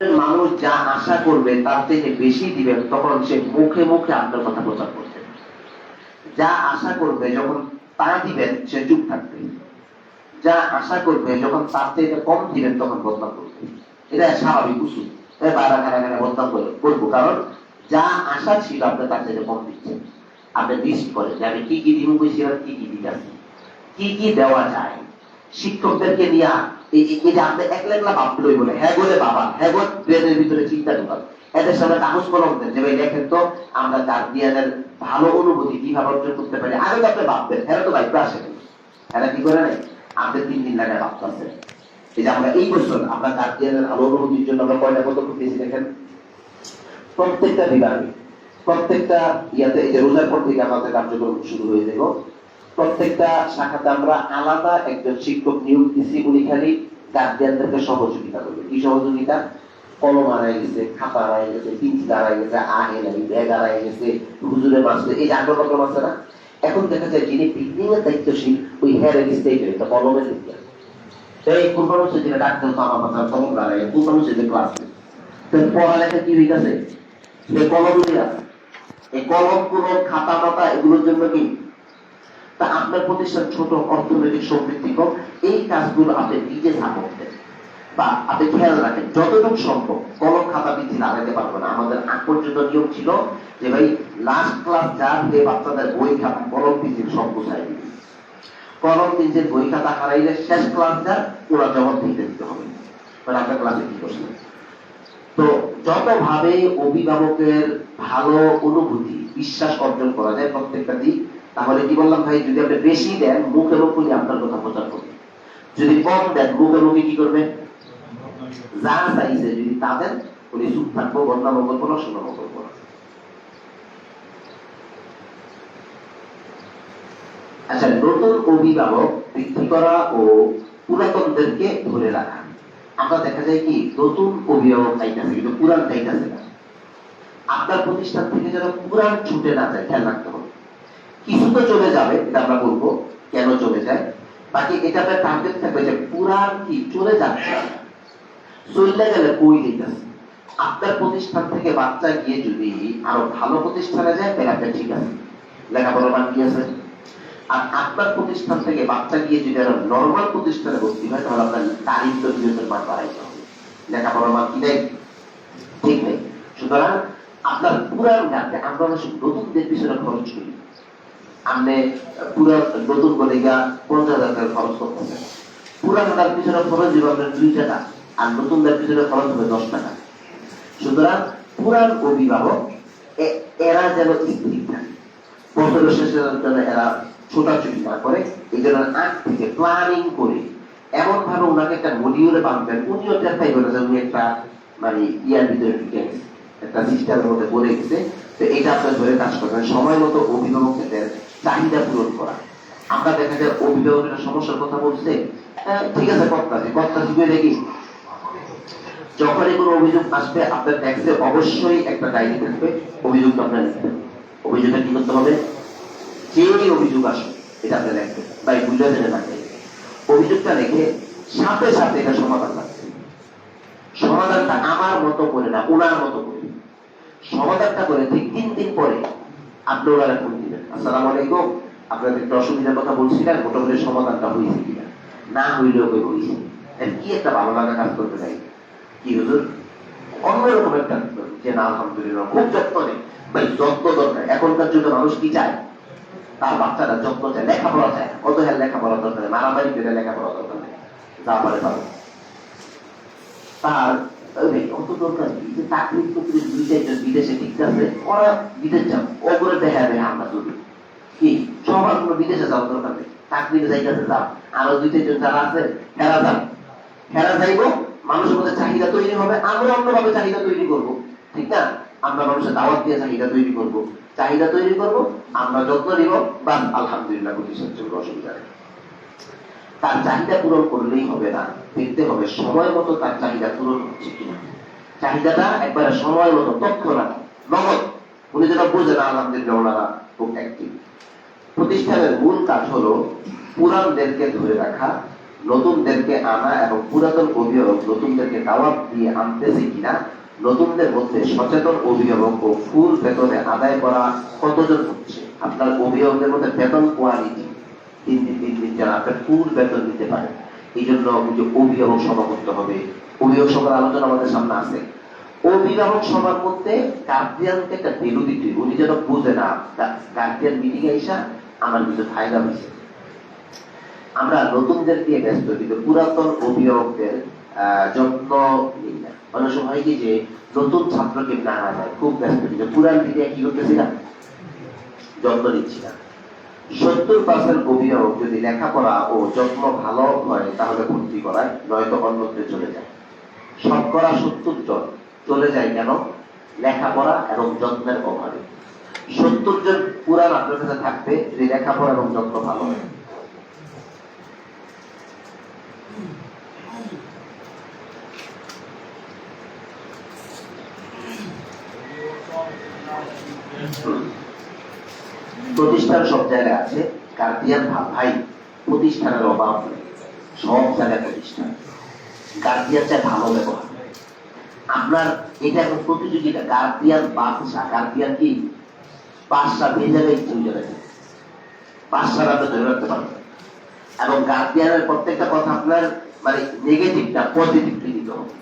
মানুষ যা আশা করবে, তার থেকে বেশি দিবেন তখন সে মুখে মুখে আপনার কথা প্রচার করবে যা আশা করবে, যখন তা দিবেন, সে চুপ থাকবে। যা আশা করবে, যখন তার থেকে কম দিবেন, তখন বদনাম করবে। এটা স্বাভাবিক উচিত করব? কারণ যা আশা ছিল, আপনি তার থেকে কম দিচ্ছেন। আপনি লিস্ট যে আমি কি কি দিব কি কি দিতেছি কি কি দেওয়া যায়? শিক্ষকদেরকে নিয়ে বলে হ্যাঁ বলে বাবা হ্যাঁ বল ভিতরে চিন্তা এদের সামনে কাগজ কলম দেন। যে ভাই তো, আমরা ভালো অনুভূতি কীভাবে অর্জন করতে পারি, আগে তো আপনি এরা তো আসে এরা কি করে নাই? আপনি তিন দিন লাগে ভাবতে আছে এই যে আমরা এই বছর আমরা ভালো অনুভূতির জন্য আমরা কয়টা দিয়েছি দেখেন? প্রত্যেকটা বিভাগে, প্রত্যেকটা ইয়াতে এই যে রোজার পর থেকে আমাদের কার্যক্রম শুরু হয়ে যাব। প্রত্যেকটা শাখাতে আমরা আলাদা একজন শিক্ষক নিয়োগ দিচ্ছি উনি খালি গার্জিয়ানদেরকে সহযোগিতা করবে। কি সহযোগিতা? কলম আড়াই গেছে, খাতা হারাই গেছে, পেন্সিল হারাই গেছে আহে নাই ব্যাগ হারাই গেছে হুজুরের মাসে এই আগ্রহ আছে না? এখন দেখা যায় যিনি পিকনিং এর দায়িত্বশীল, ওই হেয়ার স্টেজে এটা কলমের দিকে। এই কোরবান যেটা ডাক্তার আমার কথা কলম হারাই কোরবান হচ্ছে যে ক্লাস পড়ালেখা কি হয়ে গেছে সে কলম দিয়া। এই কলম কলম, খাতা মাতা এগুলোর জন্য কি তা আপনার প্রতিষ্ঠান ছোট অর্থনৈতিক সমৃদ্ধি কম এই কাজগুলো আপনি নিজে সাপোর্ট দেন বা আপনি খেয়াল রাখেন, যতটুকু সম্ভব কলম খাতা পিছিয়ে লাগাতে পারব না। আমাদের আগ পর্যন্ত নিয়ম ছিল যে ভাই লাস্ট ক্লাস যা দিয়ে বাচ্চাদের বই খাতা, কলম পিছিয়ে সব গুছাই কলম পিছিয়ে বই খাতা হারাইলে শেষ ক্লাস যা, ওরা জবাব দিতে দিতে হবে। মানে আপনার ক্লাসে কি করছিলেন তো যতভাবে অভিভাবকের ভালো অনুভূতি, বিশ্বাস অর্জন করা যায় প্রত্যেকটা দিক তাহলে কি বললাম ভাই, যদি আপনি বেশি দেন, মুখে মুখ আপনার কথা প্রচার করবে। যদি কম দেন, মুখে মুখে কি করবে? যা চাইছে যদি তা দেন, উনি চুপ থাকব, বদনাম করব না সুনাম করব আচ্ছা নতুন অভিভাবক বৃদ্ধি করা ও পুরাতনদেরকে ধরে রাখা। আমরা দেখা যায় কি, নতুন অভিভাবক চাইতেছে, কিন্তু পুরান চাইতেছে না। আপনার প্রতিষ্ঠান থেকে যেন পুরান ছুটে না যায়, খেয়াল রাখতে হবে। কিছু তো চলে যাবে, এটা আমরা বলব, কেন চলে যায়? বাকি এটা আপনার টার্গেট থাকবে যে পুরান কি চলে যাচ্ছে। চলে গেলে কই দিতেছে? আপনার প্রতিষ্ঠান থেকে বাচ্চা গিয়ে যদি আরও ভালো প্রতিষ্ঠানে যায়, তাহলে আপনার ঠিক আছে। লেখাপড়ার মান কি আছে? আর আপনার প্রতিষ্ঠান থেকে বাচ্চা গিয়ে যদি আরও নর্মাল প্রতিষ্ঠানে ভর্তি হয়, তাহলে আপনার দারিদ্র বিরোধের মান বাড়াইতে হবে। লেখাপড়ার মান কি নেই? ঠিক নেই। সুতরাং আপনার পুরান গানকে আমরা নতুনদের পিছনে খরচ করি। আপনি পুরো নতুন করে গা পঞ্চাশ হাজার টাকা খরচ করতেছেন পুরানটার পিছনে খরচ দিব আপনার দুই টাকা, আর নতুনদের পিছনে খরচ হবে দশ টাকা। সুতরাং পুরান অভিভাবক এরা যেন স্থির থাকে। বছরের শেষে যেন এরা ছোটাছুটি না করে, এই জন্য আগ থেকে প্ল্যানিং করে এমন ভাবে ওনাকে একটা মডিউলে বাঁধবেন উনিও পাইবেন যে উনি একটা মানে ইয়ার ভিতরে ঢুকে একটা সিস্টেমের মধ্যে বলে গেছে। তো এটা আপনার ধরে কাজ করবেন। সময় মতো অভিভাবকদের চাহিদা পূরণ করা। আমরা দেখা যায় অভিভাবকের সমস্যার কথা বলছে হ্যাঁ, ঠিক আছে কর্তাছি কর্তাছি করে দেখি যখনই কোনো অভিযোগ আসবে আপনার ট্যাক্সে অবশ্যই একটা ডায়েরি থাকবে অভিযোগ আপনার লিখবেন। অভিযোগটা কি করতে হবে? যে অভিযোগ আসবে এটা আপনি লিখবেন। বা বুঝে জেনে থাকে অভিযোগটা রেখে সাথে সাথে এটা সমাধান লাগবে সমাধানটা আমার মতো করে না ওনার মতো করে। সমাধানটা করে ঠিক তিন দিন পরে আপনি ওনারা ফোন দিবেন। আসসালামু আলাইকুম। আপনাদের একটু অসুবিধার কথা বলছিলেন? মোটামুটি সমাধানটা হয়েছে কিনা? না হইলেও কই হয়েছে কি একটা ভালো লাগা কাজ করতে নাই কি হুজুর? অন্যরকম একটা যে না, আলহামদুলিল্লাহ, খুব যত্ন নেই। ভাই, যত্ন দরকার। এখনকার যুগে মানুষ কি চায়? তার বাচ্চারা যত্ন চায়। লেখাপড়া চায়। কত হ্যাঁ লেখাপড়া দরকার মারামারি করে লেখাপড়া দরকার নেই। যা পারে পাবে। তার অত দরকার যে চাকরি দুই চারজন বিদেশে আছে ওরা বিদেশ ও করে দেখা দেয় আমরা যদি কি? সবার কোনো বিদেশে যাওয়ার দরকার নেই। চাকরির জায়গাতে যাও আরও দুই চারজন যারা আছে, হেরা যাও হেরা যাইবো, মানুষের মধ্যে চাহিদা তৈরি হবে আমরা অন্যভাবে চাহিদা তৈরি করব। ঠিক না? আমরা মানুষের দাওয়াত দিয়ে চাহিদা তৈরি করব। চাহিদা তৈরি করব, আমরা যত্ন নিব বা আলহামদুলিল্লাহ প্রতিষ্ঠান চলবে অসুবিধা নেই। তার চাহিদা পূরণ করলেই হবে না। দেখতে হবে সময় মতো তার চাহিদা পূরণ হচ্ছে কিনা। চাহিদাটা একবারে সময় মতো তথ্য না নগদ। উনি যেটা বোঝে না আলহামদুলিল্লাহ খুব অ্যাক্টিভ প্রতিষ্ঠানের মূল কাজ হলো পুরানদেরকে ধরে রাখা, নতুনদেরকে আনা এবং পুরাতন অভিভাবক নতুনদেরকে দাওয়াত দিয়ে আনতেছে কিনা, নতুনদের মধ্যে সচেতন অভিভাবক ও ফুল বেতনে আদায় করা কতজন হচ্ছে? আপনার অভিভাবকদের মধ্যে বেতন কোয়ালিটি? তিন দিন তিন দিন যারা আপনার ফুল বেতন দিতে পারে। এই জন্য অভিভাবক সভা করতে হবে। অভিভাবক সভার আলোচনা আমাদের সামনে আছে। অভিভাবক সভার মধ্যে গার্জিয়ানকে একটা ভ্যালু দিতে উনি যেন বুঝে না গার্জিয়ান মিটিং এসা আমার কিছু ফায়দা হয়েছে। আমরা নতুনদের দিয়ে ব্যস্ত কিন্তু পুরাতন অভিভাবকদের যত্ন নিই না। অনেক সময় কি যে নতুন ছাত্রকে না যায় খুব ব্যস্ত কিন্তু পুরান দিকে কি করতেছি না? যত্ন নিচ্ছি না। সত্তর পার্সেন্ট অভিভাবক যদি লেখাপড়া ও যত্ন ভালো হয়, তাহলে ভর্তি করায়, নয়তো অন্যত্রে চলে যায়। শতকরা সত্তর জন। চলে যায় কেন? লেখাপড়া এবং যত্নের অভাবে। সত্তর জন পুরান আপনার কাছে থাকবে যদি লেখাপড়া এবং যত্ন ভালো। হয় প্রতিষ্ঠান সব জায়গায় আছে। গার্ডিয়ান ভাই, প্রতিষ্ঠানের অভাব সব জায়গায় প্রতিষ্ঠান। গার্ডিয়ান চায় ভালো ব্যবহার। আপনার এটা এখন প্রতিযোগিতা গার্ডিয়ান বাদশা গার্ডিয়ান কি? বাদশা ভেজে ভেজে চলে আপনি ধরে রাখতে পারবেন এবং গার্ডিয়ানের প্রত্যেকটা কথা আপনার মানে নেগেটিভটা পজিটিভলি দিতে হবে।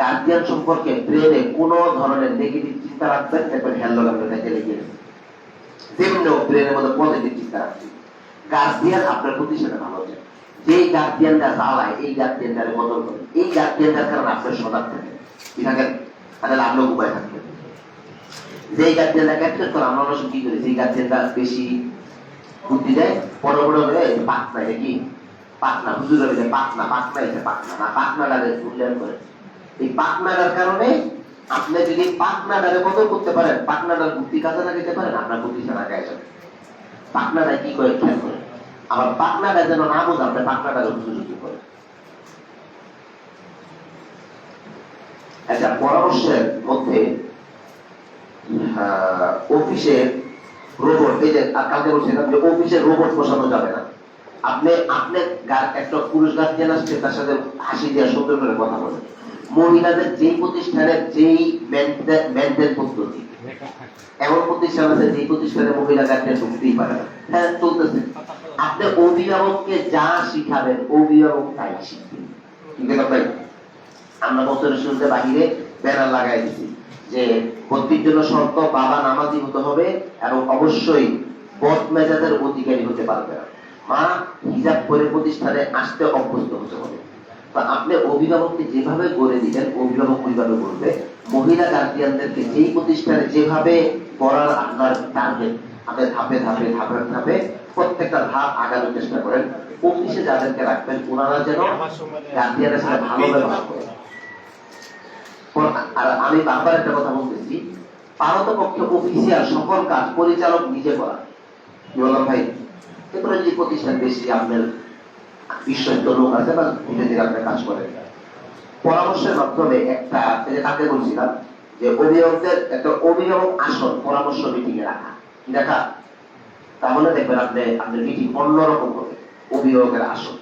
গার্ডিয়ান সম্পর্কে ব্রেনে কোনো ধরনের নেগেটিভ চিন্তা রাখবেন হ্যালো আপনার কাছে লেগে গেছে যেমনি ব্রেনের মধ্যে পজিটিভ চিন্তা রাখবেন গার্ডিয়ান আপনার প্রতিষ্ঠানে ভালো যায় যেই গার্ডিয়ানটা জ্বালায়, এই গার্ডিয়ানটারে বদল করে। এই গার্ডিয়ানটার কারণে আপনার সজাগ থাকে। তাহলে আপনিও উপায় যেই ক্যাপচার করে আমরা কি করি, যেই বেশি বুদ্ধি দেয়, বড় বড় হয়ে এটা কি? পাকনা হুজুর হবে পাকনা এটা পাকনা না মূল্যায়ন করে। এই পাকনাটার কারণে আপনি যদি পাকনাটারে বদল করতে পারেন পাকনাটার বুদ্ধি কাজে লাগাইতে পারেন, আপনার প্রতিষ্ঠান আগায় যাবে পাকনাটা কি করে খেয়াল করে? আবার পাকনাটা যেন না বোঝা, আপনি পাকনাটারে উপযোগী করে আচ্ছা পরামর্শের মধ্যে অফিসে রোবট এই যে কালকে বলছিলাম যে অফিসে রোবট বসানো যাবে না। আপনি আপনি একটা পুরুষ গার্জিয়ান আসছে, তার সাথে হাসি দিয়ে সুন্দর করে কথা বলেন মহিলাদের যেই প্রতিষ্ঠানের যেই মেনটেন পদ্ধতি, এমন প্রতিষ্ঠান আছে যে প্রতিষ্ঠানে মহিলা গার্জিয়ান ঢুকতেই পারে না। হ্যাঁ চলতেছে। আপনি অভিভাবককে যা শিখাবেন, অভিভাবক তাই শিখবে ঠিক আছে আমরা বছরের শুরুতে বাহিরে ব্যানার লাগাই দিছি যে ভর্তির জন্য শর্ত বাবা নামাজি হতে হবে এবং অবশ্যই বদ মেজাজের অধিকারী হতে পারবে না। মা হিজাব করে প্রতিষ্ঠানে আসতে অভ্যস্ত হতে হবে। বা আপনি অভিভাবককে যেভাবে গড়ে দিবেন অভিভাবক ওইভাবে করবে মহিলা গার্জিয়ানদেরকে যেই প্রতিষ্ঠানে যেভাবে করার আপনার টার্গেট আপনি ধাপে ধাপে ধাপে ধাপে প্রত্যেকটা ধাপ আগানোর চেষ্টা করেন। অফিসে যাদেরকে রাখবেন ওনারা যেন গার্জিয়ানের সাথে ভালো ব্যবহার করে। আর আমি বারবার একটা কথা বলতেছি পারতপক্ষে অফিসিয়াল সকল কাজ পরিচালক নিজে করা। বললাম ভাই? যদি প্রতিষ্ঠান বেশি, আপনার বিশ্বস্ত লোক আছে বা ধীরে ধীরে আপনি কাজ করেন পরামর্শের মাধ্যমে একটা কাকে বলছিলাম যে অভিভাবকদের একটা অভিভাবক আসন, পরামর্শ মিটিং এ রাখা। দেখা, তাহলে দেখবেন আপনি, আপনার মিটিং অন্যরকম হবে, অভিভাবকের আসন।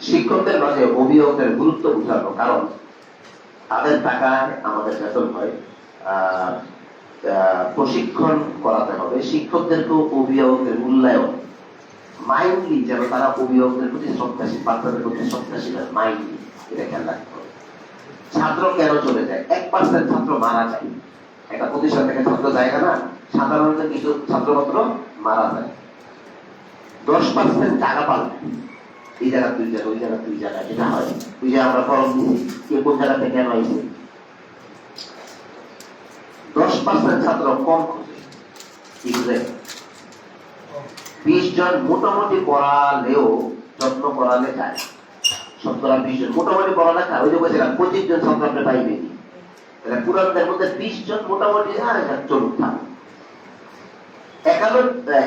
শিক্ষকদের মাঝে অভিভাবকের গুরুত্ব বুঝানো, কারণ তাদের টাকায় আমাদের বেতন হয়। প্রশিক্ষণ করাতে হবে। শিক্ষকদেরকেও অভিভাবকদের মূল্যায়ন। মাইন্ডলি যেন তারা অভিভাবকদের প্রতি শ্রদ্ধাশীল বাচ্চাদের প্রতি শ্রদ্ধাশীল হয় মাইন্ডলি এটা খেয়াল রাখতে হবে। ছাত্র কেন চলে যায়? এক পার্সেন্ট ছাত্র মারা যায়। একটা প্রতিষ্ঠান থেকে ছাত্র জায়গা না সাধারণত কিছু ছাত্র মাত্র মারা যায়। দশ পার্সেন্ট টাকা পাবে এই জায়গা দুই জায়গা ওই জায়গা দুই জায়গা যেটা হয়। ওই যে আমরা ফর্ম কে কোন জায়গা থেকে আইছে দশ পার্সেন্ট ছাত্র কম খোঁজে। বিশ জন মোটামুটি পড়ালেও যত্ন করালে যায়। শতকরা বিশ জন। মোটামুটি পড়ালেখা ওই যে বলছিলাম, পঁচিশ জন ছাত্র আপনি পাইবেন তাহলে পুরানদের মধ্যে বিশ জন মোটামুটি আর চলুক থাক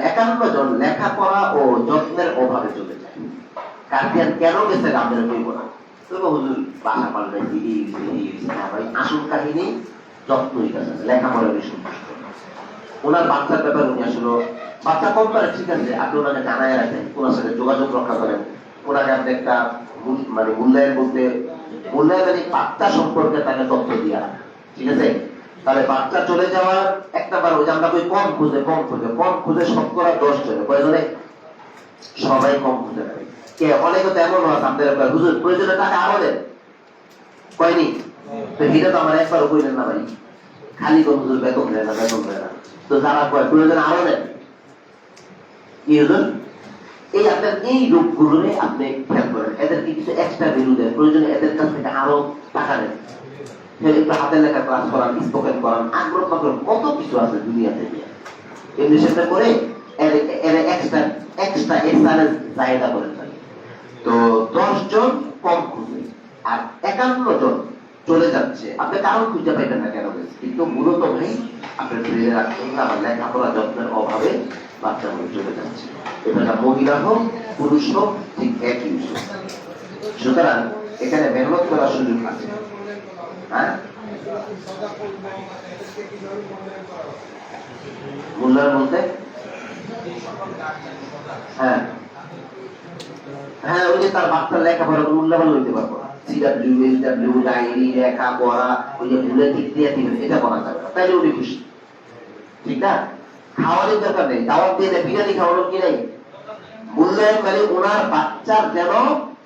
একান্ন জন লেখাপড়া ও যত্নের অভাবে চলে যায়। গার্জিয়ান কেন গেছে কইব না ভাই লেখাপড়া বেশি ওনার বাচ্চার বাচ্চা কম পারে ঠিক আছে, আপনি ওনাকে জানায় রাখেন, ওনার সাথে যোগাযোগ রক্ষা করেন। একটা মানে মূল্যায়ন বলতে মূল্যায়ন মানে সম্পর্কে তাকে তথ্য দিয়া ঠিক আছে? তাহলে বাচ্চা চলে যাওয়ার একটা বার ওই যে আমরা কম খুঁজে কম খুঁজে কম খুঁজে শতকরা দশ জনে সবাই কম খুঁজে পায়। কে? অনেকে তো এমন হয় কয়, হুজুর প্রয়োজনে টাকা আরও দেন। কয়নি? তো এটা তো আমার একবার কইলেন না ভাই। খালি কোন হুজুর বেতন দেয় না বেতন দেয় না। তো যারা কয় আরও দেন। কি হুজুর? এই আপনার এই রূপগুলোরে আপনি খেয়াল করেন। কিছু এক্সট্রা ভ্যালু দেন প্রয়োজনে এদের কাছ থেকে আরও টাকা একটু হাতের লেখা ক্লাস করান স্পোকেন করান আগ্রহ কত কিছু আছে দুনিয়াতে এমনি সেটা করে এক্সট্রা এক্সট্রা এক্সট্রা জায়গা করে। থাকে তো দশ জন কম খুঁজে, আর একান্ন জন চলে যাচ্ছে। আপনি কারণ খুঁজে পাইবেন না কেন কিন্তু মূলত ভাই, আপনার ফিরে রাখতে হবে আমার লেখাপড়া যত্নের অভাবে বাচ্চাগুলো চলে যাচ্ছে। এটা মহিলা হোক, পুরুষ হোক, ঠিক একই সুতরাং এখানে মেহনত করার সুযোগ আছে। হ্যাঁ? মূল্যায়ন বলতে হ্যাঁ। হ্যাঁ ওই যে তার বাচ্চার মূল্যবান লইতে পারব নেই। নেই? ওনার বাচ্চার যেন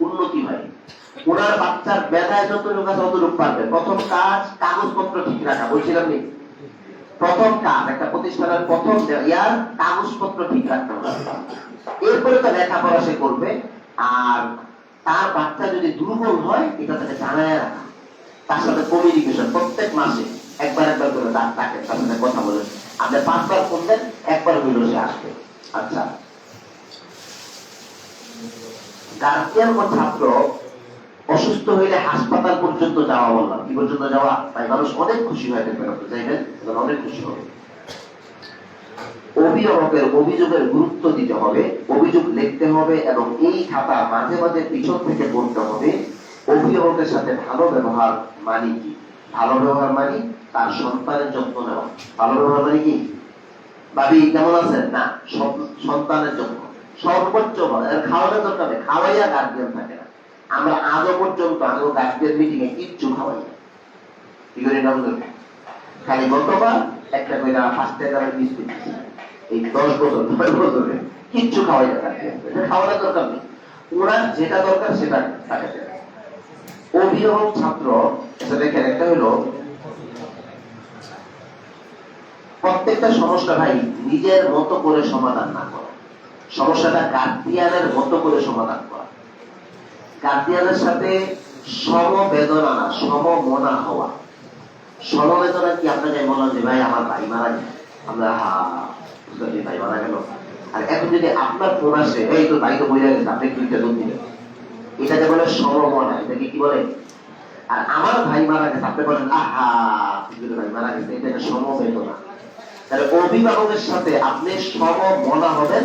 উন্নতি হয়। ওনার বাচ্চার বেলায় যতটুকু আছে পারবে। প্রথম কাজ, কাগজপত্র ঠিক রাখা, বলছিলাম নি প্রথম কাজ, একটা প্রতিষ্ঠানের প্রথম ইয়ার, কাগজপত্র ঠিক রাখতে হবে। এরপরে তো লেখাপড়া সে করবে। আর তার বাচ্চা যদি দুর্বল হয়, এটা তাকে জানায় রাখা। তার সাথে কমিউনিকেশন প্রত্যেক মাসে একবার একবার করে তার তাকে তার সাথে কথা বলেন আপনি পাঁচবার করবেন একবার হইলেও সে আসবে। আচ্ছা। গার্জিয়ান ও ছাত্র অসুস্থ হইলে হাসপাতাল পর্যন্ত যাওয়া বললাম। কি পর্যন্ত যাওয়া? তাই মানুষ অনেক খুশি হয় দেখবেন আপনি চাইবেন অনেক খুশি হবে। অভিভাবকের অভিযোগের গুরুত্ব দিতে হবে, অভিযোগ লিখতে হবে এবং এই খাতা মাঝে মাঝে পিছন থেকে পড়তে হবে। অভিভাবকের সাথে ভালো ব্যবহার মানে কি? ভালো ব্যবহার মানে তার সন্তানের যত্ন নেওয়া। ভালো ব্যবহার মানে কি? ভাবি, কেমন আছেন? না সন্তানের যত্ন। সর্বোচ্চ খাওয়ানোর দরকার নেই। খাওয়াইয়া গার্জিয়ান থাকে না। আমরা আজও পর্যন্ত, আজও গার্জিয়ান মিটিং এ কিচ্ছু খাওয়াই না। কি করি? খালি গতবার একটা করে ফার্স্ট টাইম বিস্কুট। এই দশ বছর, নয় বছরে কিচ্ছু খাওয়াই না। এটা খাওয়ানোর দরকার নেই। ওনার যেটা দরকার সেটা। অভিভাবক ছাত্র এটা দেখেন, একটা হলো, প্রত্যেকটা সমস্যা ভাই নিজের মতো করে সমাধান না করা। সমস্যাটা গার্ডিয়ানের মতো করে সমাধান করা। গার্ডিয়ানের সাথে সমবেদনা না সমমনা হওয়া। সমবেদনা কি আপনাকে বললাম যে, ভাই, আমার ভাই মারা গেল আমরা, হা আর এখন যদি আপনার ফোন আসে, এই তো তো আপনি দুধ এটাকে বলে সমমনা এটাকে কি বলে? আর আমার ভাই মারা গেছে, আপনি বলেন, আহা ভাই মারা গেছে সমবেদনা। তাহলে অভিভাবকের সাথে আপনি সমমনা হবেন,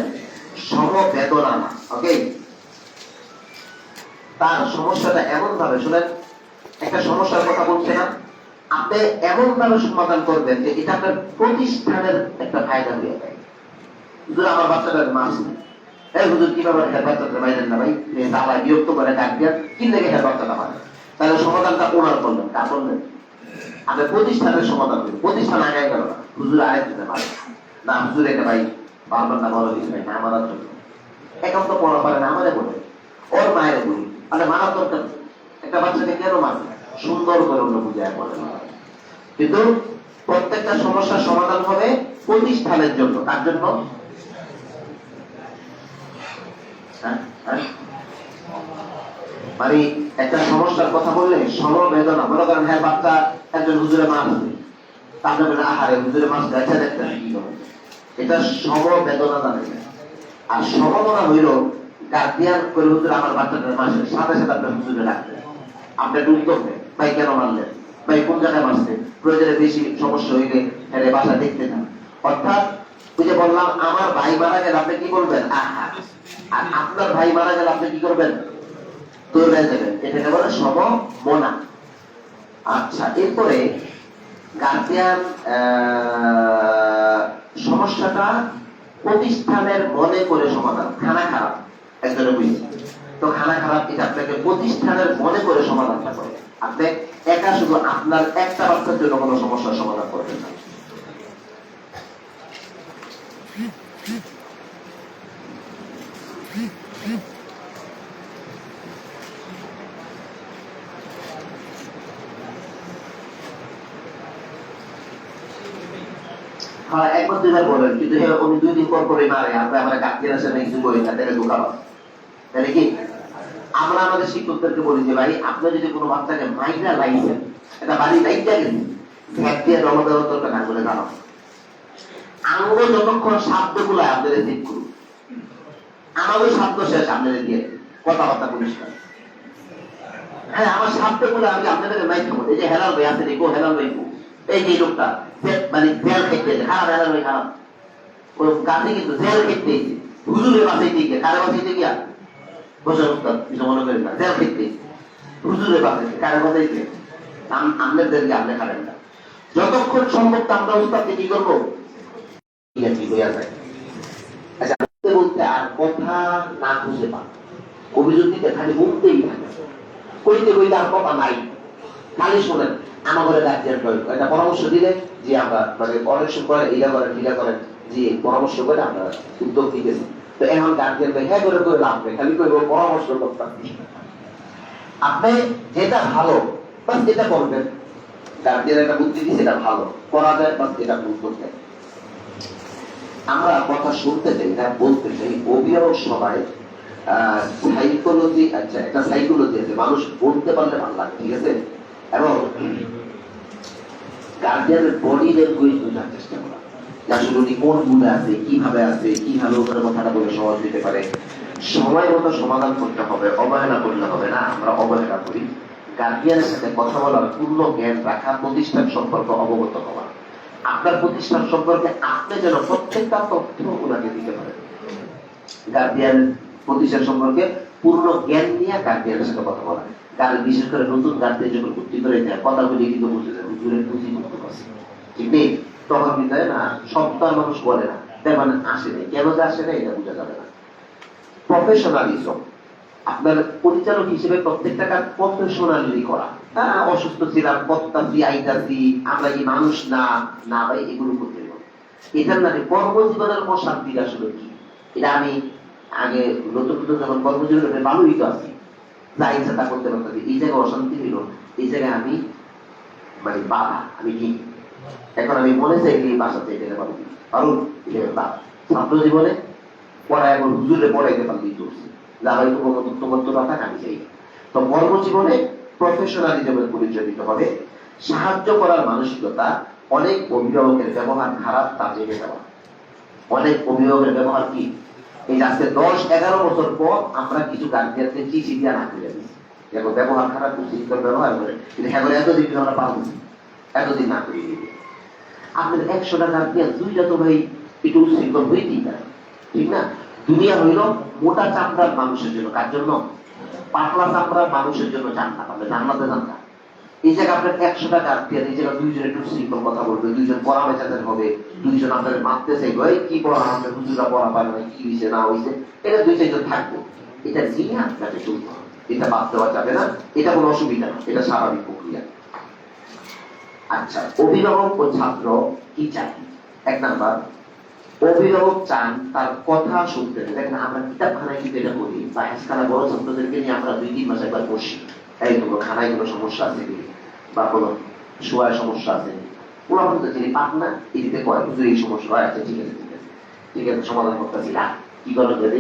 সমবেদনা না, ওকে? তার সমস্যাটা এমন ভাবে শুনেন, একটা সমস্যার কথা বলছে না। আপনি এমন ভাবে সমাধান করবেন যে এটা আপনার প্রতিষ্ঠানের একটা ফায়দা হয়ে যায়। আমার বাচ্চাটার বাচ্চাটা বাইরেন না ভাই করে, ডাক কি তাহলে সমাধানটা ওনার করলেন তা বললেন আমি প্রতিষ্ঠানের সমাধান প্রতিষ্ঠান না। না। ভাই বলো জন্য। পড়া না ওর মায়ের বলি মানে মানার দরকার একটা বাচ্চাকে কেন মানে সুন্দর করে অন্য বুঝায়। কিন্তু প্রত্যেকটা সমস্যার সমাধান হবে প্রতিষ্ঠানের জন্য। তার জন্য হ্যাঁ হ্যাঁ মানে একটা সমস্যার কথা বললে মনে করেন হ্যাঁ বাচ্চা একজন হুজুরে মাছ আহারে, হুজুরে মাছ দেখতে কি করে? এটা আর হইল করে আমার বাচ্চাটার মাসে সাথে সাথে আপনার হুজুরে আপনি ভাই, কেন মানলেন ভাই, কোন জায়গায় প্রয়োজনে বেশি সমস্যা হইলে হ্যাঁ বাসা দেখতে যান। অর্থাৎ ওই যে বললাম, আমার ভাই মারা গেলে আপনি কি বলবেন? আহা আপনার ভাই মারা গেলে আপনি কি করবেন? তুলে দেবেন। এটাকে বলে সমমনা। আচ্ছা এরপরে গার্জিয়ান সমস্যাটা প্রতিষ্ঠানের মনে করে সমাধান। খানা খারাপ। একজনে বুঝছে তো খানা খারাপ এটা আপনাকে প্রতিষ্ঠানের মনে করে সমাধানটা করে। আপনি একা শুধু আপনার একটা বাচ্চার জন্য কোনো সমস্যার সমাধান করবেন না। হ্যাঁ আমরা আমরা গাছের আসে বলি যে, ভাই আপনি যদি কোনো বাচ্চাকে মাইরা লাইছেন এটা বাড়ি লাইতে গেছে ভ্যাট দিয়ে জমা দেওয়ার দরকার না বলে জানো আঙুলে যতক্ষণ শব্দগুলো আপনাদের ঠিক করুন আমাদের শব্দ শেষ আপনাদের দিয়ে কথাবার্তা হ্যাঁ আমারগুলো আমি মাইক এই যে হেলাল ভাই আছে দেখো হেলাল ভাই এই যে লোকটা মানে জেল খেতে খারাপ, হেলাল ভাই, খারাপ। ও গাছে কিন্তু জেল খেতে বাসাইতে গিয়া বসে কিছু মনে করেন না। জেল খেতে আপনাদেরকে আপনি খাবেন না। যতক্ষণ সম্ভব আমরা কি করব? ঠিক আছে। আচ্ছা। বলতে আর কথা না খুঁজে পান অভিযোগ দিতে খালি বলতেই থাকে। কইতে আর কথা নাই। খালি শোনেন, আমার ঘরে একটা পরামর্শ দিলে যে আমরা মানে অনেক সময় করে, এইটা করেন এইটা করেন, যে পরামর্শ করে আমরা উদ্যোগ নিতেছি। তো এখন গার্জিয়ান ভাই হ্যাঁ করে করে লাভ খালি কইব, পরামর্শ করতাম আপনি যেটা ভালো, বাস যেটা করবেন। গার্জিয়ান একটা বুদ্ধি দিচ্ছে এটা ভালো। করা যায়, বাস এটা ভুল করতে আমরা কথা শুনতে চাই, না বলতে চাই অভিভাবক সবাই সাইকোলজি আচ্ছা একটা সাইকোলজি আছে, মানুষ বলতে পারলে ভালো লাগে, ঠিক আছে? এবং গার্জিয়ানের বডি ল্যাঙ্গুয়েজ বোঝার চেষ্টা করা। আসলে উনি কোন মুডে আছে, কীভাবে আছে, কীভাবে ওখানে কথাটা বলে সমাজ দিতে পারে। সময় মতো সমাধান করতে হবে, অবহেলা করলে হবে না, আমরা অবহেলা করি। গার্জিয়ানের সাথে কথা বলার পূর্ণ জ্ঞান রাখা, প্রতিষ্ঠান সম্পর্ক অবগত হওয়া। আপনার প্রতিষ্ঠান সম্পর্কে আপনি যেন প্রত্যেকটা তথ্য ওনাকে দিতে পারেন। গার্ডিয়ান প্রতিষ্ঠান সম্পর্কে পূর্ণ জ্ঞান নিয়ে গার্ডিয়ানের সাথে কথা বলা। কারণ বিশেষ করে নতুন গার্ডিয়ান যখন ভর্তি করে দেয় কথাগুলি কিন্তু বুঝে যায় হুজুরের পুঁজি করতে পারছে ঠিক নেই? তখন কিন্তু না আর মানুষ বলে না। তার মানে আসে নাই। কেন যে আসে না এটা বোঝা যাবে না। প্রফেশনালিজম আপনার পরিচালক হিসেবে প্রত্যেকটা কাজ প্রফেশনালি করা। হ্যাঁ অসুস্থ ছিলাম করতাছি আইতাছি আমরা কি মানুষ? না না ভাই, এগুলো করতে এটার মানে কর্মজীবনের অশান্তি আসলে কি? এটা আমি আগে নতুন নতুন যখন কর্মজীবনে ভালোই আছি। যা ইচ্ছা তা করতে পারতাম। এই জায়গায় অশান্তি হইল এই জায়গায় আমি মানে বাধা আমি কি? এখন আমি মনে চাই এই বাসা চাই এটা পারব কারণ ছাত্র জীবনে পড়া এখন হুজুরে পড়াইতে পারলেই চলছে। যা তোমার মতো তোমার তো কথা আমি চাই তো কর্মজীবনে প্রফেশনালিজমের পরিচয় দিতে হবে। সাহায্য করার মানসিকতা অনেক অভিভাবকের ব্যবহার খারাপ তা জেনে দেওয়া অনেক অভিভাবকের ব্যবহার কি? এই আজকে দশ, এগারো বছর পর আমরা কিছু গার্জিয়ানকে চিঠি দিয়ে না করে দেখো, ব্যবহার খারাপ উচিত ব্যবহার করে। কিন্তু হ্যাঁ এতদিন আমরা পাবো এতদিন না করে দিবে আপনার একশো টাকার পেঁয়াজ দুইটা তো ভাই একটু উচ্ছৃঙ্খল হইতেই পারে। ঠিক না? দুনিয়া হইল মোটা চামড়ার মানুষের জন্য। কার জন্য? পাতলা চামড়ার মানুষের জন্য জান্নাত আপনি জান্নাতে জান্নাত এই জায়গায় আপনার একশো টাকা পেঁয়াজ এই জায়গায় দুইজন একটু উচ্ছৃঙ্খল কথা বলবে, দুইজন পড়া বেচাতে হবে, দুইজন আপনাদের মারতে চাইবে, এই কি পড়া আমাদের হুজুরা পড়া পারে না কি হয়েছে না হয়েছে এটা দুই চারজন থাকবে। এটা নিয়ে আপনাকে চলতে হবে। এটা বাদ দেওয়া যাবে না, এটা কোনো অসুবিধা না, এটা স্বাভাবিক প্রক্রিয়া। আচ্ছা অভিভাবক ও ছাত্র কি চাই এক নাম্বার অভিভাবক চান, তার কথা শুনতে। দেখেন, আমরা কিতাবখানায় কিন্তু এটা করি বা আজকাল বড় ছাত্রদেরকে নিয়ে আমরা দুই, তিন মাস একবার বসি এই কোনো খানায় কোনো সমস্যা আছে বা কোনো শোয়ার সমস্যা আছে? ওরা বলতে যিনি পান না এদিকে কয় হুজুর এই সমস্যা হয় আছে ঠিক আছে ঠিক আছে। ঠিক আছে, সমাধান করতেছি না কি করেন দেবে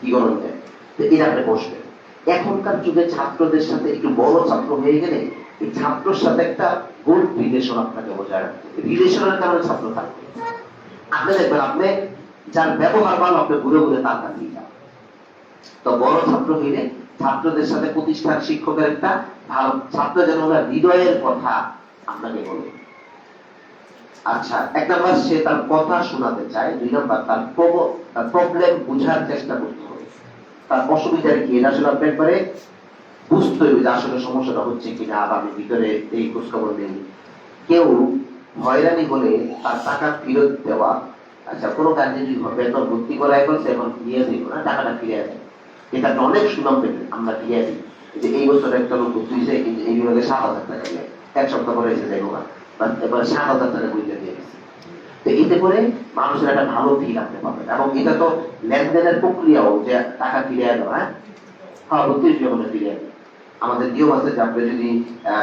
কি করেন দেবে তো এরা আপনি বসবেন এখনকার যুগে ছাত্রদের সাথে একটু বড় ছাত্র হয়ে গেলে এই ছাত্রর সাথে একটা গুড রিলেশন আপনাকে বজায় রাখতে রিলেশনের কারণে ছাত্র থাকবে। আপনি দেখবেন আপনি যার ব্যবহার ভালো, আপনি ঘুরে ঘুরে তার কাছে তো বড় ছাত্র হইলে ছাত্রদের সাথে প্রতিষ্ঠান শিক্ষকের একটা ভালো, ছাত্র যেন হৃদয়ের কথা আপনাকে বলে। আচ্ছা এক নাম্বার সে তার কথা শোনাতে চায়, দুই নাম্বার, তার প্রবলেম বুঝার চেষ্টা করতে হবে। তার অসুবিধা কি? এটা আসলে আপনি একবারে বুঝতে হবে যে আসলে সমস্যাটা হচ্ছে কিনা বা আমি ভিতরে এই খোঁজখবর নেই। কেউ হয়রানি হলে তার টাকা ফেরত দেওয়া আচ্ছা কোনো কাজে যদি বেতন ভর্তি করাই করছে এখন নিয়ে দিব না, টাকাটা ফিরে আসে এটা অনেক সুনাম পেতে আমরা ক্লিয়ার দিই যে এই বছর একটা লোক তুইছে এই বিভাগে সাত হাজার টাকা দিয়ে। এক সপ্তাহ পরে এসে যাইব না বা এবার সাত হাজার টাকা বইটা দিয়ে গেছে তো এতে করে মানুষের একটা ভালো ফিল আসতে পারবে এবং এটা তো লেনদেনের প্রক্রিয়াও যে টাকা ফিরে দেওয়া হ্যাঁ? হ্যাঁ বত্রিশ জনে ফিরে আমাদের নিয়ম আছে যে আপনি যদি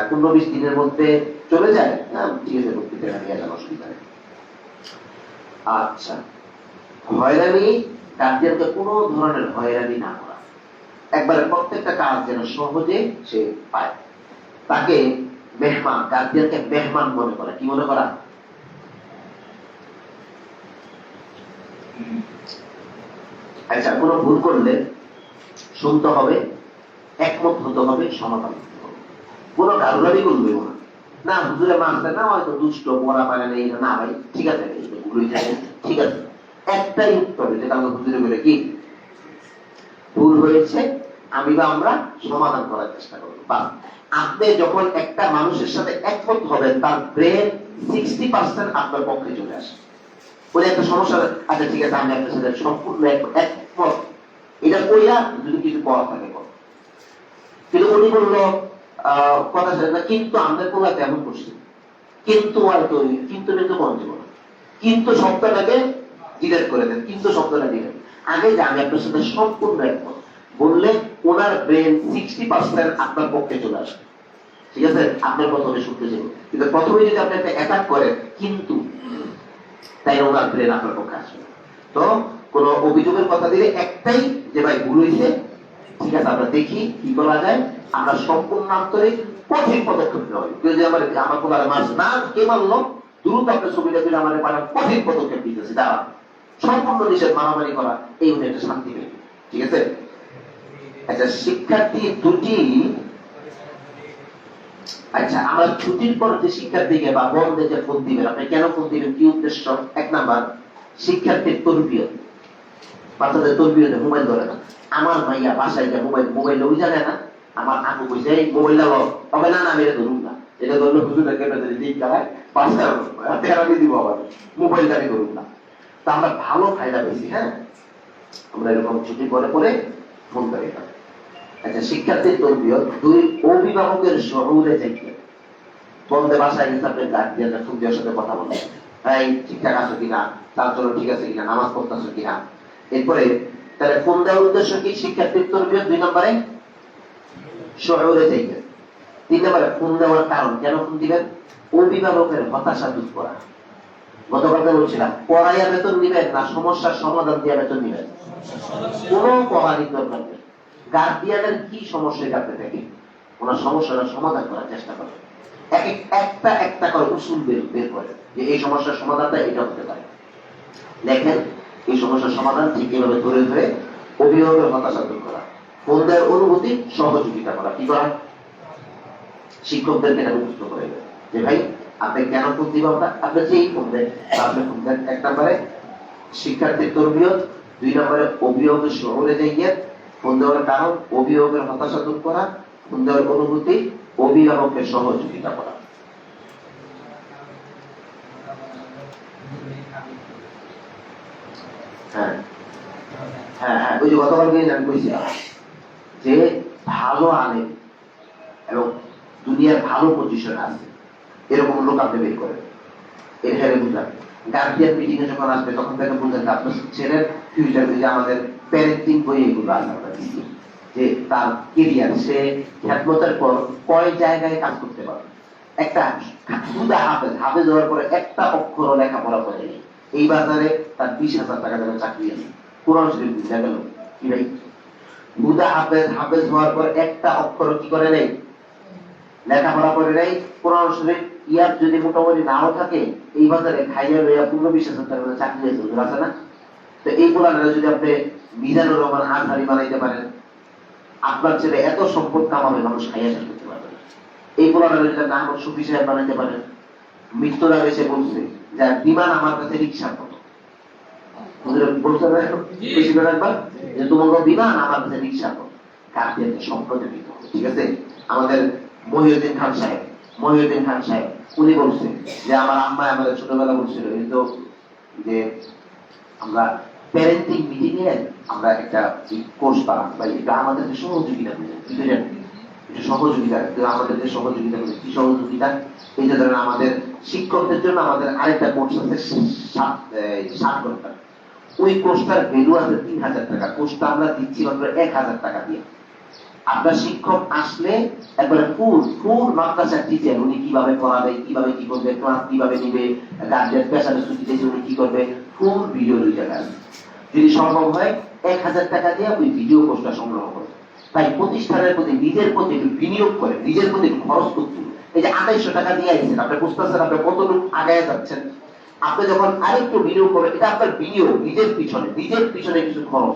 পনেরো বিশ দিনের মধ্যে চলে যায় হ্যাঁ ঠিক আছে টাকা নিয়ে যান অসুবিধা নেই। আচ্ছা হয়রানি গার্জিয়ানকে কোনো ধরনের হয়রানি না করা। একবারে প্রত্যেকটা কাজ যেন সহজে সে পায়। তাকে মেহমান গার্জিয়ানকে মেহমান মনে করা, কি মনে করা? আচ্ছা কোনো ভুল করলে শুনতে হবে, একমত হতে হবে, সমাধান করতে হবে। কোনো গারুলারি করবে না। না হুজুরে মানতে না, হয়তো দুষ্ট পড়া পারে নেই না ভাই, ঠিক আছে ঠিক আছে। একটাই উত্তর যেটা আমরা হুজুরে বলে কি? ভুল হয়েছে, আমি বা আমরা সমাধান করার চেষ্টা করব। বা আপনি যখন একটা মানুষের সাথে একমত হবেন, তার ব্রেন সিক্সটি পার্সেন্ট আপনার পক্ষে চলে আসে। বলে, একটা সমস্যা আচ্ছা ঠিক আছে, আমি আপনার সাথে সম্পূর্ণ এক- একমত। এটা কইরা যদি কিছু করা থাকে। কিন্তু উনি বলল কথা ছিল না, কিন্তু আমাদের কোলা তেমন করছে কিন্তু আর তো কিন্তু কিন্তু কোন জীবন কিন্তু শব্দটাকে ডিলেট করে দেন, কিন্তু শব্দটা ডিলেট আগে যে আমি আপনার সাথে সম্পূর্ণ একমত। বললে ওনার ব্রেন সিক্সটি পার্সেন্ট আপনার পক্ষে চলে আসবে। ঠিক আছে? আপনার প্রথমে শুনতে চাইব কিন্তু প্রথমে যদি আপনি একটা অ্যাটাক করেন, কিন্তু তাই ওনার ব্রেন আপনার পক্ষে আসবে তো কোন অভিযোগের কথা দিলে একটাই যে ভাই ভুল হয়েছে ঠিক আছে, আমরা দেখি কি করা যায়। আমরা সম্পূর্ণ আন্তরিক কঠিন পদক্ষেপ নেওয়া হবে। কেউ যে আমার আমার কোনো মাস না, কে মানলো? দ্রুত আপনার ছবিটা দিলে আমার পাঠান কঠিন পদক্ষেপ দিতেছে দাঁড়া সম্পূর্ণ নিষেধ, মারামারি করা, এই উনি একটা শান্তি পেয়ে। ঠিক আছে? আচ্ছা শিক্ষার্থী দুটি আচ্ছা আমার ছুটির পর যে শিক্ষার্থীকে বা বন্ধে যে ফোন দিবেন, আপনি কেন ফোন দিবেন? কি উদ্দেশ্য? এক নাম্বার, শিক্ষার্থীর তরবিয়ত। বাচ্চাদের তরবিয়তে মোবাইল ধরে না। আমার মাইয়া বাসায় যে মোবাইল মোবাইল ওই জানে না। আমার আপু কইছে, এই মোবাইল দাও, তবে না না, আমি এটা ধরুন না। এটা ধরলে হুজুরের কেটে দিক চালায় বাসায় তেরানি দিব আবার। মোবাইল দাবি করুন না। তা আমরা ভালো ফায়দা পেয়েছি হ্যাঁ? আমরা এরকম ছুটি পরে পরে ফোন করি আচ্ছা শিক্ষার্থীর তরবিয়ত দুই অভিভাবকের শহরে থেকে। বলতে বাসায় গেছে আপনি গার্জিয়ানরা সাথে কথা বলে এই, ঠিকঠাক আছো কিনা? তার জন্য ঠিক আছে কিনা? নামাজ পড়তেছো কিনা? এরপরে তাহলে ফোন দেওয়ার উদ্দেশ্য কি? শিক্ষার্থীর তরবিয়ত দুই নম্বরে শহরে থেকে তিন নম্বরে ফোন দেওয়ার কারণ? কেন ফোন দিবেন? অভিভাবকের হতাশা দূর করা। সমস্যা ওনার সমস্যাটা সমাধান করার চেষ্টা একটা একটা বের করে যে এই সমস্যার সমাধানটা এটা হতে পারে। দেখেন এই সমস্যার সমাধান ঠিক এভাবে ধরে ধরে অভিভাবকের হতাশা দূর করা ফোন দেওয়ার অনুভূতি সহযোগিতা করা। কি করা? শিক্ষকদেরকে এটা মুক্ত করে যে, ভাই, আপনি কেন ফোন দিব আমরা আপনি যেই ফোন দেন, আপনি ফোন দেন এক নম্বরে শিক্ষার্থীর তরবিয়ত, দুই নম্বরে অভিভাবকের শহরে যাইয়ে ফোন দেওয়ার কারণ, অভিভাবকের হতাশা দূর করা, ফোন দেওয়ার অনুভূতি অভিভাবকের সহযোগিতা করা। হ্যাঁ। হ্যাঁ হ্যাঁ ওই যে গতকালকে আমি যে ভালো আলেম এবং দুনিয়ার ভালো পজিশন আছে, এরকম লোক আপনি বের করেন। এর বুঝলাম। গার্জিয়ান মিটিং এ যখন আসবে, তখন তাকে বুঝলেন আপনার ছেলের ফিউচার যে আমাদের প্যারেন্টিং বই এগুলো আছে, আমরা যে তার কেরিয়ার সে খ্যাতমতের পর কয় জায়গায় কাজ করতে পারবে একটা হাফেজ হাফেজ হওয়ার পরে একটা অক্ষর লেখাপড়া করে এই বাজারে তার বিশ হাজার টাকা দেবে চাকরি আছে। কোরআন শরীফ বুঝা গেল। কি ভাই? বুদা হাফেজ হাফেজ হওয়ার পর একটা অক্ষর কি করে নেই? লেখাপড়া করে নেই। কোরআন শরীফ ইয়ার যদি মোটামুটি নাও থাকে, এই বাজারে খাইয়া লইয়া পূর্ণ বিশ হাজার টাকা করে চাকরি আছে আছে না? তো এই কোরআনের যদি আপনি মিজানুর রহমান আজহারি বানাইতে পারেন, আপনার ছেলে এত সম্পদ কামাবে, মানুষ খাইয়া শেষ করতে পারবে এই কোরআনের যদি আহমদ সুফি সাহেব বানাইতে পারেন মৃত্যুর আগে সে বলছে যে বিমান আমার কাছে রিক্সার একবার যে আমার কাছে দিতে ঠিক আছে? আমাদের মহিউদ্দিন খান সাহেব মহিউদ্দিন খান সাহেব উনি বলছেন যে আমার আম্মা আমাদের ছোটবেলা বলছিল এই যে আমরা প্যারেন্টিং মিটিং এ আমরা একটা কোর্স বা এটা আমাদের যে সহযোগিতা বুঝেন বুঝলেন সহযোগিতা তো আমাদের যে সহযোগিতা বুঝেন কি সহযোগিতা? এই যে ধরেন আমাদের শিক্ষকদের জন্য আমাদের আরেকটা কোর্স আছে সাত সাত ঘণ্টা। ওই কোর্সটার ভ্যালু আছে তিন হাজার টাকা। কোর্সটা আমরা দিচ্ছি মাত্র এক হাজার টাকা দিয়ে। আপনার শিক্ষক আসলে একবারে ফুল ফুল মাদ্রাসার টিচার উনি কীভাবে পড়াবে, কীভাবে কি করবে ক্লাস কীভাবে নিবে গার্জিয়ান পেশারে ছুটি দিয়েছে, উনি কি করবে ফুল ভিডিও দুই আছে যদি সম্ভব হয়, এক হাজার টাকা দিয়ে ওই ভিডিও কোর্সটা সংগ্রহ করে তাই প্রতিষ্ঠানের প্রতি, নিজের প্রতি একটু বিনিয়োগ করে, নিজের প্রতি খরচ করতে। এই যে আড়াইশো টাকা দিয়ে আইছেন, আপনি বুঝতেছেন আপনি কতটুকু আগায় যাচ্ছেন? আপনি যখন আরেকটু বিনিয়োগ করবেন, এটা আপনার বিনিয়োগ নিজের পিছনে নিজের পিছনে কিছু খরচ।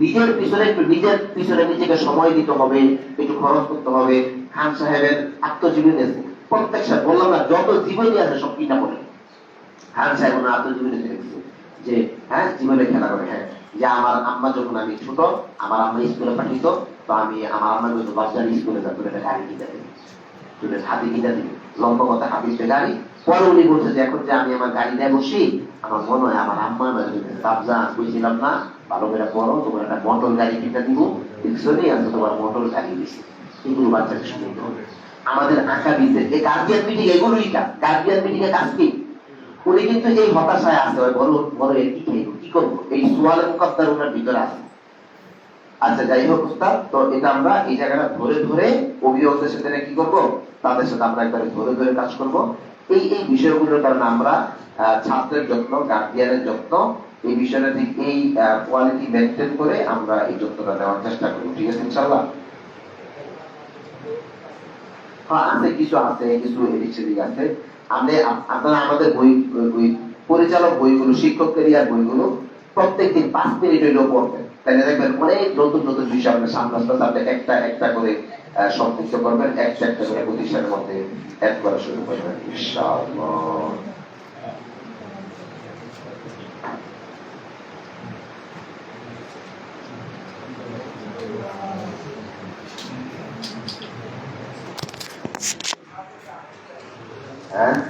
নিজের পিছনে একটু নিজের পিছনে নিজেকে সময় দিতে হবে, একটু খরচ করতে হবে। খান সাহেবের আত্মজীবনী আছে প্রত্যেক সাহেব, বললাম না, যত জীবনী আছে সব কিনা পড়ে খান সাহেব ওনার আত্মজীবনীতে লিখছে যে হ্যাঁ জীবনে খেলা করে হ্যাঁ। যে, আমার আম্মা যখন আমি ছোট, আমার আম্মা স্কুলে পাঠিত, তো আমি আমার আম্মা বলতো বাচ্চার স্কুলে যাতো গাড়ি দিই। হাতে কিনে দিই। লম্বা কথা হাতিতে গাড়ি পরে উনি বলছে যে, এখন যে আমি আমার গাড়ি নিয়ে বসি, আমার মনে হয় আমার আম্মা কাবজা বুঝছিলাম না, ভালো করে পড়ো, তোমার একটা মোটর গাড়ি কিনে দিব পিছনে আছে তোমার মোটর গাড়ি দিছি। এগুলো বাচ্চাকে শুনতে হবে। আমাদের আঁকা বিদ্যে এই গার্জিয়ান মিটিং এগুলোই কাজ। গার্জিয়ান মিটিং এর কাজ কি? উনি কিন্তু এই হতাশায় আছে, ওই বড় বড় এর কি খাইব কি করব? এই সোয়াল মুকাদ্দার ওনার ভিতরে আছে। আচ্ছা যাই হোক উস্তাদ, তো এটা আমরা এই জায়গাটা ধরে ধরে অভিভাবকদের সাথে কি করব? তাদের সাথে আমরা একবারে ধরে ধরে কাজ করব। এই এই বিষয়গুলোর কারণে আমরা ছাত্রের যত্ন গার্ডিয়ানের যত্ন, এই বিষয়টা ঠিক এই কোয়ালিটি মেনটেন করে আমরা এই যত্নটা নেওয়ার চেষ্টা করব। ঠিক আছে, ইনশাআল্লাহ? হ্যাঁ আছে, কিছু আছে, কিছু এদিক সেদিক আছে। আপনি আপনারা আমাদের বই বই, পরিচালক বইগুলো, শিক্ষক ক্যারিয়ার বইগুলো প্রত্যেকদিন পাঁচ মিনিট হইলেও পড়বেন। তাহলে দেখবেন অনেক নতুন নতুন বিষয় আপনার সামনে আসতে একটা একটা করে সংযুক্ত করবেন একটা একটা করে প্রতিষ্ঠানের মধ্যে এক করা শুরু করবেন হ্যাঁ?